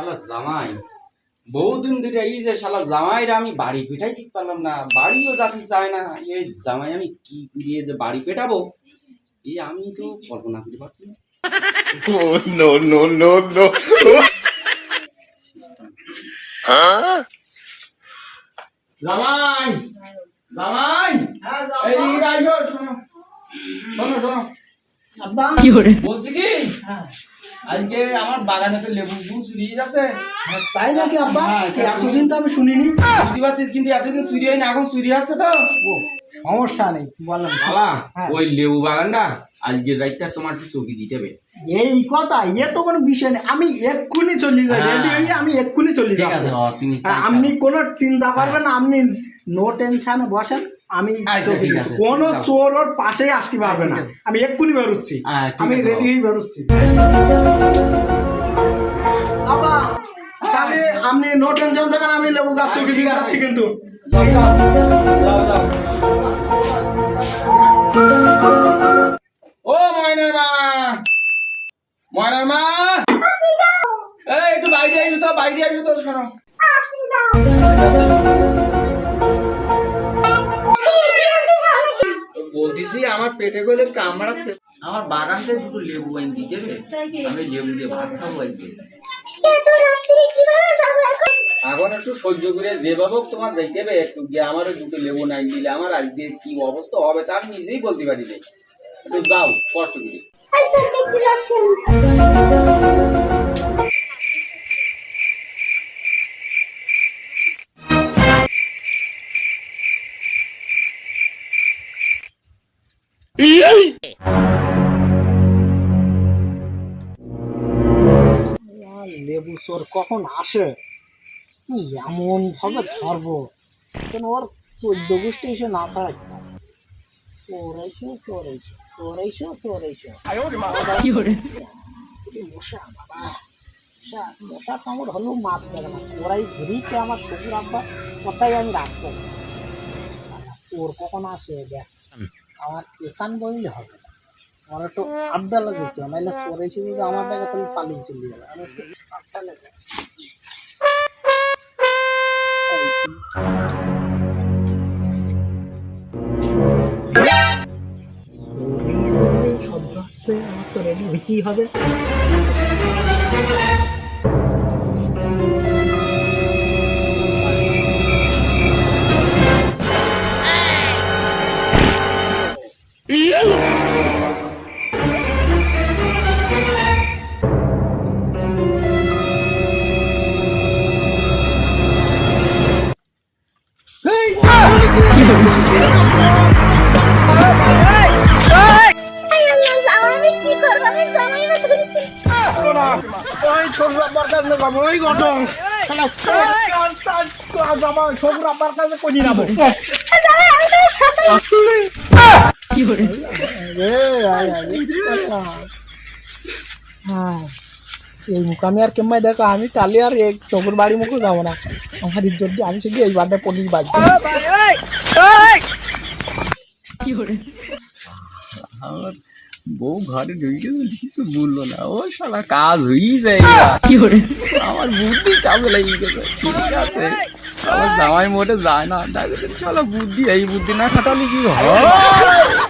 শালা জামাই। বহুদিন ধরে এই যে শালা জামাইরা আমি বাড়ি পেটাই দিতে পারলাম না বাড়িও যাতে চায় না এই জামাই আমি কি করিয়ে যে বাড়ি পেটাবো? এই আমি তো কল্পনা করতে পারছি না। no, no, no, no. জামাই জামাই। এই দিকে শোনো। শোনো শোনো। বলছি কি? আজকে আমার বাগানে তো লেবু যাচ্ছে। তাই নাকি আব্বা? হ্যাঁ, এতদিন তো আমি শুনিনি। বুঝতে পারছিস কিন্তু এতদিন চুরি হয় না এখন চুরি হচ্ছে তো। সমস্যা নেই বললাম বাবা হ্যাঁ। ওই লেবু বাগানটা আজকের রাতটা তোমার একটু চৌকি দিতে হবে। এই কথা এ তো কোনো বিষয় নেই। আমি এক্ষুনি চলে যাই হ্যাঁ। আমি এক্ষুনি চলে হ্যাঁ, আপনি কোনো চিন্তা করবেন আপনি নো টেনশনে বসেন। আমি আচ্ছা, ঠিক আছে। কোনো চোর ওর পাশেই আসতে পারবে না। আমি এক্ষুনি বেরোচ্ছি। হ্যাঁ, আমি রেডি বাবা। হয়ে বেরোচ্ছি। তাহলে আপনি নো টেনশন থাকেন আমি লেবু গাছ চৌকি দিয়ে যাচ্ছি কিন্তু। ও ময়নার মা ময়নার মা এই একটু বাইরে এসো তো বাইরে এসো তো শোনো। বলতেছি আমার পেটে গেলে কামড়াচ্ছে। আমার বাগানতে দুটো লেবু এনে দিয়ে দেবে আমি লেবু দিয়ে ভাত খাব আজকে। এখন? একটু সহ্য করে যেভাবে হোক তোমার যাইতে হবে একটু। গিয়ে আমারও দুটো লেবু নাই দিলে আমার আজকে কি অবস্থা হবে তা আমি নিজেই বলতে পারি না একটু যাও কষ্ট করে। লেবু চোর কখন আসে? কি এমন ভাবে ধরবো? কেন ওর চোদ্দ গোষ্ঠী এসে না ছাড়াই চোর আইসো চোর আইসো চোর আইসো চোর আইসো কি মশা বাবা। মশা মশা কামড় হলেও মাপ দেবে না। চোরাই ঘুরিতে আমার শ্বশুর আব্বা কোথায় আমি রাখব? চোর কখন আসে? দেখ। আমার এখান বইলে হবে আমার একটু আড্ডা লাগে তো নাহলে চোর এসে যদি আমার দেখা তাহলে পালিয়ে চলে যাবে। আমার একটু আড্ডা লাগে। আমার তো রেডি হইতেই হবে? ছোট আব্বার কাছে যাব ওই ঘটন ছোট আব্বার কাছে কই যাব এই। হ্যাঁ, এই মুখ আমি আর কেমন দেখো আমি কালি আর এক চকুর বাড়ি মুখে যাব না। আমার ইজ্জত আমি শুধু এই বারটা পুলিশ বাজবো আমার বউ ঘরে ঢুকে কিছু বলল না। ও শালা কাজ হয়েই যায় আমার বুদ্ধি কাজে লেগে গেছে ঠিক আছে। আমার জামাই মোটে যায় না। দেখো শালা বুদ্ধি এই বুদ্ধি না খাটালে কি হয়